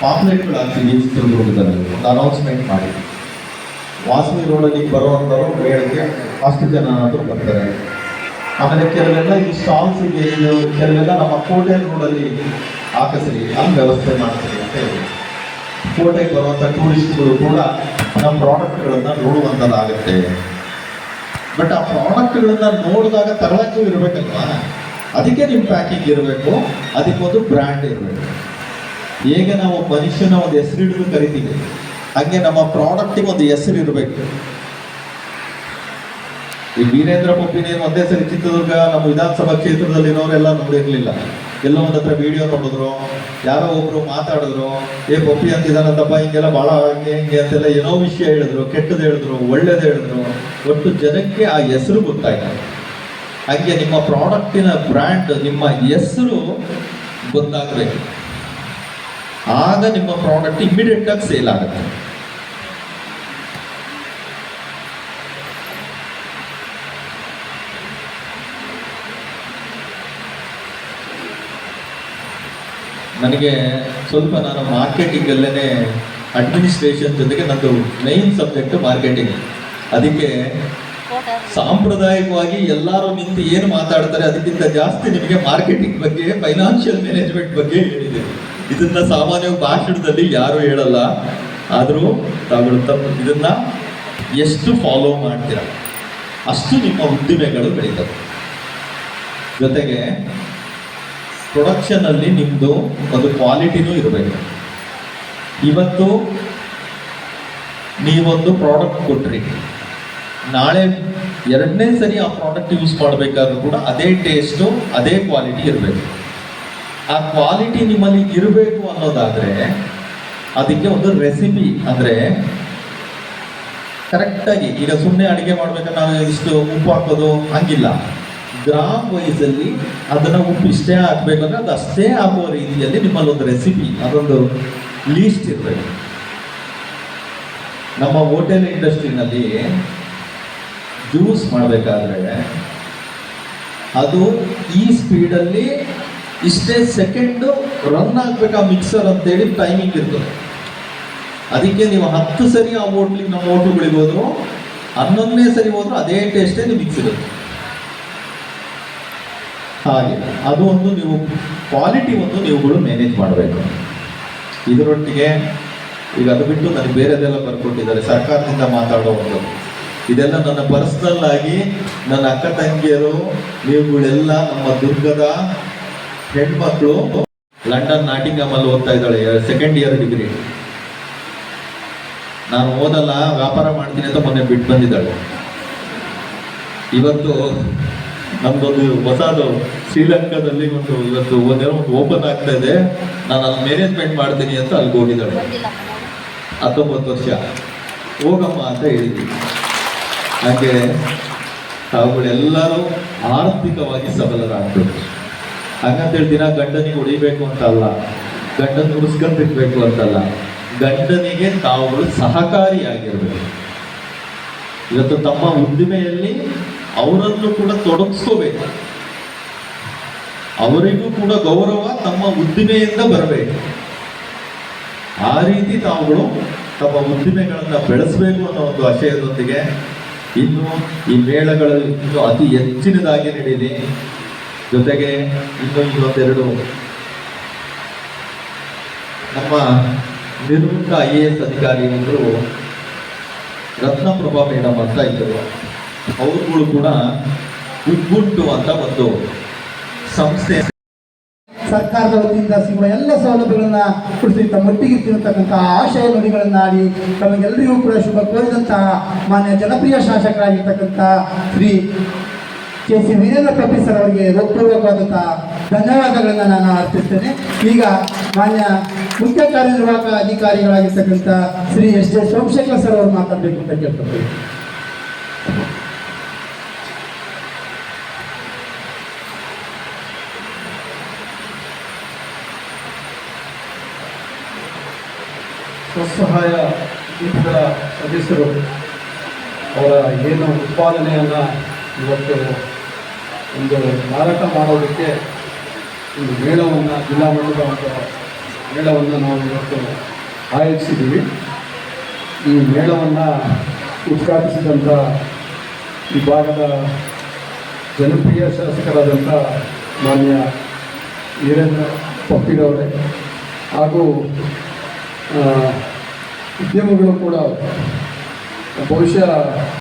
ಪಾಂಪ್ಲೆಟ್ಗಳು ಹಾಕ್ತೀವಿ ಚಿತ್ರದುರ್ಗದಲ್ಲಿ ಒಂದು ಅನೌನ್ಸ್ಮೆಂಟ್ ಮಾಡಿ. ವಾಸವಿ ರೋಡಲ್ಲಿ ಬರುವಂಥವ್ರು ಬೆಳಗ್ಗೆ ಅಷ್ಟು ಜನ ಆದರೂ ಬರ್ತಾರೆ. ಆಮೇಲೆ ಕೆಲವೆಲ್ಲ ಈ ಸ್ಟಾಲ್ಸ್ ಇದು, ಕೆಲವೆಲ್ಲ ನಮ್ಮ ಕೋಟೆ ರೋಡಲ್ಲಿ ಹಾಕಿಸ್ರಿ, ಅಲ್ಲಿ ವ್ಯವಸ್ಥೆ ಮಾಡ್ತೀರಿ ಅಂತ ಹೇಳಿ. ಕೋಟೆಗೆ ಬರುವಂಥ ಟೂರಿಸ್ಟ್ಗಳು ಕೂಡ ನಮ್ಮ ಪ್ರಾಡಕ್ಟ್ಗಳನ್ನು ನೋಡುವಂಥದ್ದಾಗುತ್ತೆ. ಬಟ್ ಆ ಪ್ರಾಡಕ್ಟ್ಗಳನ್ನು ನೋಡಿದಾಗ ತಗೊಳಕ್ಕೂ ಇರಬೇಕಲ್ವಾ? ಅದಕ್ಕೆ ನಿಮ್ಮ ಪ್ಯಾಕಿಂಗ್ ಇರಬೇಕು, ಅದಕ್ಕೊಂದು ಬ್ರ್ಯಾಂಡ್ ಇರಬೇಕು. ಹೇಗೆ ನಾವು ಮನುಷ್ಯನ ಒಂದು ಹೆಸರು ಹಿಡಿದು ಕರಿತೀವಿ. ಹಾಗೆ ನಮ್ಮ ಪ್ರಾಡಕ್ಟಿಗೆ ಒಂದು ಹೆಸರು ಇರಬೇಕು ಈ ವೀರೇಂದ್ರ ಪೊಪ್ಪಿನೇನು ಒಂದೇ ಸರಿ ಚಿತ್ರದುರ್ಗ, ನಮ್ಮ ವಿಧಾನಸಭಾ ಕ್ಷೇತ್ರದಲ್ಲಿ ಇರೋರೆಲ್ಲ ನೋಡಿರಲಿಲ್ಲ. ಎಲ್ಲೋ ಒಂದ್ ಹತ್ರ ವಿಡಿಯೋ ನೋಡಿದ್ರು, ಯಾರೋ ಒಬ್ರು ಮಾತಾಡಿದ್ರು, ಏ ಪಪ್ಪಿ ಅಂತಿದಾನಂತಪ್ಪ ಹಿಂಗೆಲ್ಲ ಭಾಳ ಹಂಗೆ ಹಿಂಗೆ ಅಂತೆಲ್ಲ ಏನೋ ವಿಷಯ ಹೇಳಿದ್ರು, ಕೆಟ್ಟದ್ದು ಹೇಳಿದ್ರು, ಒಳ್ಳೇದು ಹೇಳಿದ್ರು. ಒಟ್ಟು ಜನಕ್ಕೆ ಆ ಹೆಸರು ಗೊತ್ತಾಯ್ತು. ಹಾಗೆ ನಿಮ್ಮ ಪ್ರಾಡಕ್ಟಿನ ಬ್ರ್ಯಾಂಡ್ ನಿಮ್ಮ ಹೆಸರು ಗೊತ್ತಾಗಬೇಕು. ಆಗ ನಿಮ್ಮ ಪ್ರಾಡಕ್ಟ್ ಇಮಿಡಿಯೇಟ್ ಆಗಿ ಸೇಲ್ ಆಗುತ್ತೆ. ನನಗೆ ಸ್ವಲ್ಪ ನಾನು ಮಾರ್ಕೆಟಿಂಗ್ ಅಲ್ಲೇ ಅಡ್ಮಿನಿಸ್ಟ್ರೇಷನ್ ಜೊತೆಗೆ ನಂದು ಮೈನ್ ಸಬ್ಜೆಕ್ಟ್ ಮಾರ್ಕೆಟಿಂಗ್ ಅದಕ್ಕೆ ಸಾಂಪ್ರದಾಯಿಕವಾಗಿ ಎಲ್ಲರೂ ನಿಂತು ಏನು ಮಾತಾಡ್ತಾರೆ, ಅದಕ್ಕಿಂತ ಜಾಸ್ತಿ ನಿಮಗೆ ಮಾರ್ಕೆಟಿಂಗ್ ಬಗ್ಗೆ ಫೈನಾನ್ಷಿಯಲ್ ಮ್ಯಾನೇಜ್ಮೆಂಟ್ ಬಗ್ಗೆ ಹೇಳಿದೆ. ಇದನ್ನ ಸಾಮಾನ್ಯವಾಗಿ ಭಾಷಣದಲ್ಲಿ ಯಾರು ಹೇಳಲ್ಲ. ಆದರೂ ತಾವು ತಮ್ಮ ಇದನ್ನ ಎಷ್ಟು ಫಾಲೋ ಮಾಡ್ತೀರ? ಅಷ್ಟು ನಿಮ್ಮ ಉದ್ದಿಮೆಗಳು ಬೆಳೀತವೆ ಜೊತೆಗೆ ಪ್ರೊಡಕ್ಷನ್ ಅಲ್ಲಿ ನಿಮ್ಮದು ಒಂದು ಕ್ವಾಲಿಟಿನೂ ಇರಬೇಕು. ಇವತ್ತು ನೀವೊಂದು ಪ್ರಾಡಕ್ಟ್ ಕೊಟ್ರಿ. ನಾಳೆ ಎರಡನೇ ಸರಿ ಆ ಪ್ರಾಡಕ್ಟ್ ಯೂಸ್ ಮಾಡಬೇಕಾದ್ರೂ ಕೂಡ ಅದೇ ಟೇಸ್ಟು ಅದೇ ಕ್ವಾಲಿಟಿ ಇರಬೇಕು. ಆ ಕ್ವಾಲಿಟಿ ನಿಮ್ಮಲ್ಲಿ ಇರಬೇಕು ಅನ್ನೋದಾದ್ರೆ ಅದಕ್ಕೆ ಒಂದು ರೆಸಿಪಿ ಅಂದ್ರೆ ಕರೆಕ್ಟಾಗಿ ಈಗ ಸುಮ್ಮನೆ ಅಡುಗೆ ಮಾಡ್ಬೇಕಾದ್ರೆ ನಾವು ಇಷ್ಟು ಉಪ್ಪು ಹಾಕೋದು ಹಂಗಿಲ್ಲ. ಗ್ರಾಮ್ ವೈಸ್ ಅಲ್ಲಿ ಅದನ್ನ ಉಪ್ಪು ಇಷ್ಟೇ ಹಾಕ್ಬೇಕು ಅಂದ್ರೆ ಅದು ಅಷ್ಟೇ ಹಾಕುವ ರೀತಿಯಲ್ಲಿ ನಿಮ್ಮಲ್ಲಿ ಒಂದು ರೆಸಿಪಿ ಅದೊಂದು ಲೀಸ್ಟ್ ಇರಬೇಕು ನಮ್ಮ ಹೋಟೆಲ್ ಇಂಡಸ್ಟ್ರಿನಲ್ಲಿ ಜ್ಯೂಸ್ ಮಾಡಬೇಕಾದ್ರೆ ಅದು ಈ ಸ್ಪೀಡಲ್ಲಿ ಇಷ್ಟೇ ಸೆಕೆಂಡು ರನ್ ಆಗ್ಬೇಕು ಆ ಮಿಕ್ಸರ್ ಅಂತೇಳಿ ಟೈಮಿಂಗ್ ಇರ್ತದೆ. ಅದಕ್ಕೆ ನೀವು ಹತ್ತು ಸರಿ ಆ ಹೋಟ್ಲಿಗೆ ನಮ್ಮ ಹೋಟ್ಲುಗಳಿಗೆ ಹೋದ್ರು, ಹನ್ನೊಂದನೇ ಸರಿ ಹೋದ್ರು ಅದೇ ಟೇಸ್ಟೇ ನಿಮಗೆ ಸಿಗುತ್ತೆ ಹಾಗೆ, ಅದು ಒಂದು ನೀವು ಕ್ವಾಲಿಟಿ ಒಂದು ನೀವುಗಳು ಮ್ಯಾನೇಜ್ ಮಾಡಬೇಕು. ಇದರೊಟ್ಟಿಗೆ ಈಗ ಅದು ಬಿಟ್ಟು ನನಗೆ ಬೇರೆದೆಲ್ಲ ಬರ್ಕೊಟ್ಟಿದ್ದಾರೆ, ಸರ್ಕಾರದಿಂದ ಮಾತಾಡೋ ಒಂದು. ಇದೆಲ್ಲ ನನ್ನ ಪರ್ಸನಲ್ ಆಗಿ ನನ್ನ ಅಕ್ಕ ತಂಗಿಯರು, ನೀವುಗಳೆಲ್ಲ ನಮ್ಮ ದುರ್ಗದ ಹೆಣ್ಮಕ್ಳು ಲಂಡನ್ ನಾಟಿಂಗಮ್ ಅಲ್ಲಿ ಓದ್ತಾ ಇದ್ದಾಳೆ ಸೆಕೆಂಡ್ ಇಯರ್ ಡಿಗ್ರಿ ನಾನು ಓದಲ್ಲ, ವ್ಯಾಪಾರ ಮಾಡ್ತೀನಿ ಅಂತ ಮೊನ್ನೆ ಬಿಟ್ಟು ಬಂದಿದ್ದಾಳೆ. ಇವತ್ತು ನಮ್ದೊಂದು ಹೊಸದು ಶ್ರೀಲಂಕಾದಲ್ಲಿ ಒಂದು ಇವತ್ತು ಒಂದೇನೋ ಒಂದು ಓಪನ್ ಆಗ್ತಾ ಇದೆ. ನಾನು ಅಲ್ಲಿ ಮ್ಯಾನೇಜ್ಮೆಂಟ್ ಮಾಡ್ತೀನಿ ಅಂತ ಅಲ್ಲಿಗೆ ಹೋಗಿದ್ದಾಳೆ. ಹತ್ತೊಂಬತ್ತು ವರ್ಷ. ಹೋಗಮ್ಮ ಅಂತ ಹೇಳಿದ್ವಿ. ಹಾಗೆ ತಾವುಗಳೆಲ್ಲರೂ ಆರ್ಥಿಕವಾಗಿ ಸಬಲರಾಗಬೇಕು. ಹಂಗಂತೇಳಿ ದಿನ ಗಂಡನಿಗೆ ಹೊಡಿಬೇಕು ಅಂತಲ್ಲ, ಗಂಡನ ಬಿಡ್ಬೇಕು ಅಂತಲ್ಲ, ಗಂಡನಿಗೆ ತಾವುಗಳು ಸಹಕಾರಿಯಾಗಿರ್ಬೇಕು. ಇವತ್ತು ತಮ್ಮ ಉದ್ದಿಮೆಯಲ್ಲಿ ಅವರನ್ನು ಕೂಡ ತೊಡಗಿಸ್ಕೋಬೇಕು. ಅವರಿಗೂ ಕೂಡ ಗೌರವ ತಮ್ಮ ಉದ್ದಿಮೆಯಿಂದ ಬರಬೇಕು. ಆ ರೀತಿ ತಾವುಗಳು ತಮ್ಮ ಉದ್ದಿಮೆಗಳನ್ನ ಬೆಳೆಸಬೇಕು ಅನ್ನೋ ಒಂದು ಆಶಯದೊಂದಿಗೆ ಇನ್ನು ಈ ಮೇಳಗಳಲ್ಲಿ ಅತಿ ಹೆಚ್ಚಿನದಾಗಿ ನಡೀಲಿ. ಜೊತೆಗೆ ಇನ್ನೊಂದು ಇವತ್ತೆರಡು ನಮ್ಮ ನಿವೃತ್ತ ಐ ಎ ಎಸ್ ಅಧಿಕಾರಿಗಳು ರತ್ನಪ್ರಭಾ ಮೇಡಮ್ ಅಂತ ಇದ್ದರು. ಅವರುಗಳು ಕೂಡ ಉಬ್ಬುಂಟು ಅಂತ ಒಂದು ಸಂಸ್ಥೆ. ಸರ್ಕಾರದ ವತಿಯಿಂದ ಸಿಗುವ ಎಲ್ಲ ಸೌಲಭ್ಯಗಳನ್ನ ಕುರಿತು ಮಟ್ಟಿಗೆ ಒಟ್ಟಿಗೆ ಇರ್ತಿರತಕ್ಕಂಥ ಆಶಯ ನುಡಿಗಳನ್ನ ಆಡಿ ತಮಗೆಲ್ಲರಿಗೂ ಕೂಡ ಶುಭ ಕೋರಿದಂತಹ ಮಾನ್ಯ ಜನಪ್ರಿಯ ಶಾಸಕರಾಗಿರ್ತಕ್ಕಂಥ Shri K C Veerendra sir ಅವರಿಗೆ ಹೃತ್ಪೂರ್ವಕವಾದಂತಹ ಧನ್ಯವಾದಗಳನ್ನು ನಾನು ಅರ್ಪಿಸ್ತೇನೆ. ಈಗ ಮಾನ್ಯ ಮುಖ್ಯ ಕಾರ್ಯನಿರ್ವಾಹಕ ಅಧಿಕಾರಿಗಳಾಗಿರ್ತಕ್ಕಂಥ Shri S J Somashekhar sir ಅವರು ಮಾತಾಡಬೇಕು ಅಂತ ಕೇಳ್ಕೊಳ್ತೀವಿ ಸ್ವಸಹಾಯ ಗುಂಪುಗಳ ಸದಸ್ಯರು ಅವರ ಏನು ಉತ್ಪಾದನೆಯನ್ನು ಇವತ್ತು ಒಂದು ಮಾರಾಟ ಮಾಡೋದಕ್ಕೆ ಒಂದು ಮೇಳವನ್ನು, ಜಿಲ್ಲಾ ಮಟ್ಟದ ಒಂದು ಮೇಳವನ್ನು ನಾವು ಇವತ್ತು ಆಯೋಜಿಸಿದ್ದೀವಿ. ಈ ಮೇಳವನ್ನು ಉದ್ಘಾಟಿಸಿದಂಥ ಈ ಭಾಗದ ಜನಪ್ರಿಯ ಶಾಸಕರಾದಂಥ ಮಾನ್ಯ ವೀರೇಂದ್ರ ಪಪ್ಪಿರವರೇ ಹಾಗೂ ಉದ್ಯಮಗಳು ಕೂಡ ಬಹುಶಃ